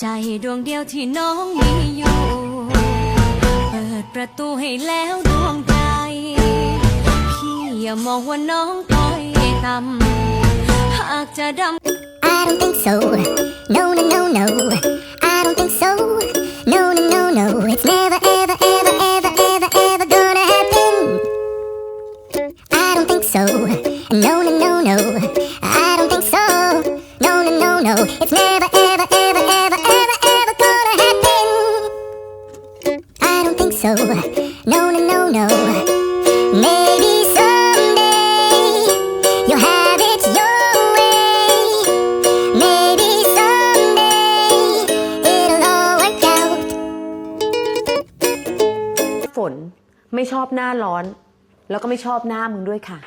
ใจดวงเดียวที่น้องมีอยู่ เปิดประตูให้แล้วดวงใจ พี่อย่ามองว่าน้องต้อยต่ำหากจะดำ I don't think so. No, no, no, no. I don't think so. No, no, no, no. It's never, ever, ever, ever, ever, ever gonna happen. I don't think so. No, no, no, no. I don't think so. No, no, no, no. It's never, ever, ever, So. No, no, no, no. Maybe someday you'll have it your way. Maybe someday it'll all work out. ฝนไม่ชอบหน้าร้อน แล้วก็ไม่ชอบหน้ามึงด้วยค่ะ